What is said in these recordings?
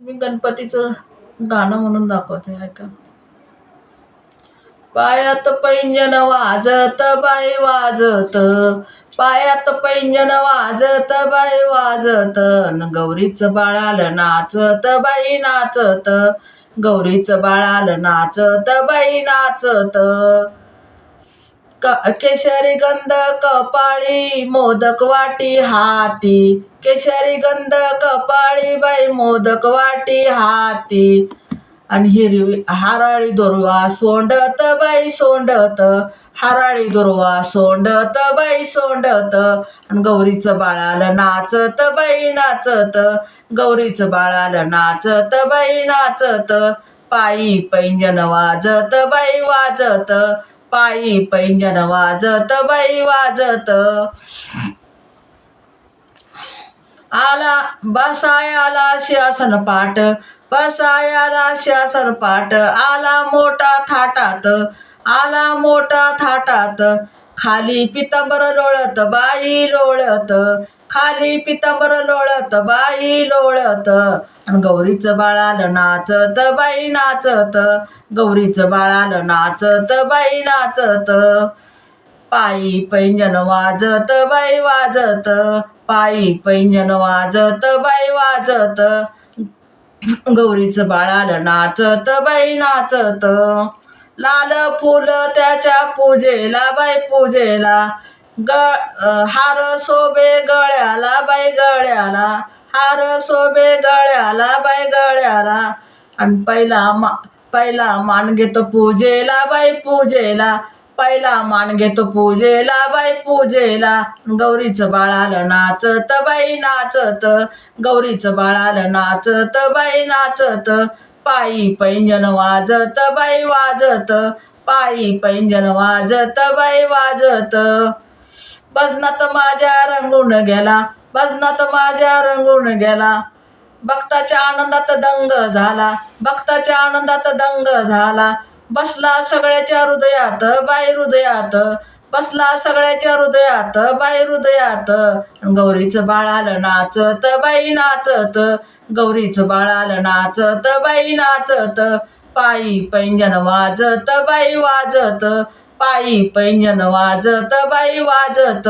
मी गणपतीचं गाणं म्हणून दाखवते ऐका. पायात पैंजन वाजत बाई वाजत. पायात पैंजन वाजत बाई वाजत. न गौरीचं बाळाल नाचत बाई नाचत. गौरीचं बाळाल नाचत बाई नाचत. केशरी गंध कपाळी मोदक वाटी हाती. केशरी गंध कपाळी बाई मोदक वाटी हाती. आणि हिरवी हाराळी दुर्वा सोंडत बाई सोंडत. हाराळी दुर्वा सोंडत बाई सोंडत. आणि गौरीचं बाळाला नाचत बाई नाचत. गौरीचं बाळाला नाचत बाई नाचत. पायी पैंजन वाजत बाई वाजत. पायी पैंजन वाजत बाई वाजत. आला बसायाला शासन पाठ बसायाला शासन पाठ. आला मोठा थाटात आला मोठा थाटात. खाली पितांबर लोळत बाई लोळत. खाली पितांबर लोळत बाई लोळत. आणि गौरीचं बाळालं नाचत बाई नाचत गौरीचं बाळालं नाचत बाई नाचत पायी पैंजन वाजत बाई वाजत. पायी पैंजन वाजत बाई वाजत. गौरीचं बाळालं नाचत बाई नाचत लाल फुल त्याच्या पूजेला बाई पूजेला. ग हार सोबे गळ्याला बाई गळ्याला. हार सोबे गळ्याला बाई गळ्याला. आणि पहिला मा पहिला मान घेतो पूजेला बाई पूजेला. पहिला मान घेतो पूजेला बाई पूजेला. गौरीचं बाळालं नाचत बाई नाचत. गौरीचं बाळालं नाचत बाई नाचत. पायी पैंजन वाजत बाई वाजत. पायी पैंजन वाजत बाई वाजत. भजनात माझ्या रंगून गेला भजनात माझ्या रंगून गेला. भक्ताच्या आनंदात दंग झाला भक्ताच्या आनंदात दंग झाला. बसला सगळ्याच्या हृदयात बाई हृदयात. बसला सगळ्याच्या हृदयात बाई हृदयात. गौरीचं बाळालं नाचत बाई नाचत. गौरीचं बाळालं नाचत बाई नाचत. पायी पैंजन वाजत बाई वाजत. पायी पैंजन वाजत बाई वाजत.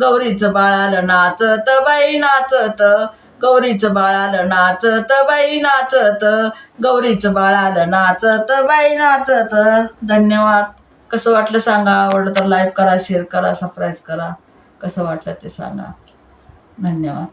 गौरीचं बाळालं नाचत बाई नाचत. गौरीचं बाळालं नाचत बाई नाचत. गौरीचं बाळालं नाचत बाई नाचत. धन्यवाद. कसं वाटलं सांगा? आवडलं तर लाईक करा शेअर करा सबस्क्राईब करा. कसं वाटलं ते सांगा? धन्यवाद.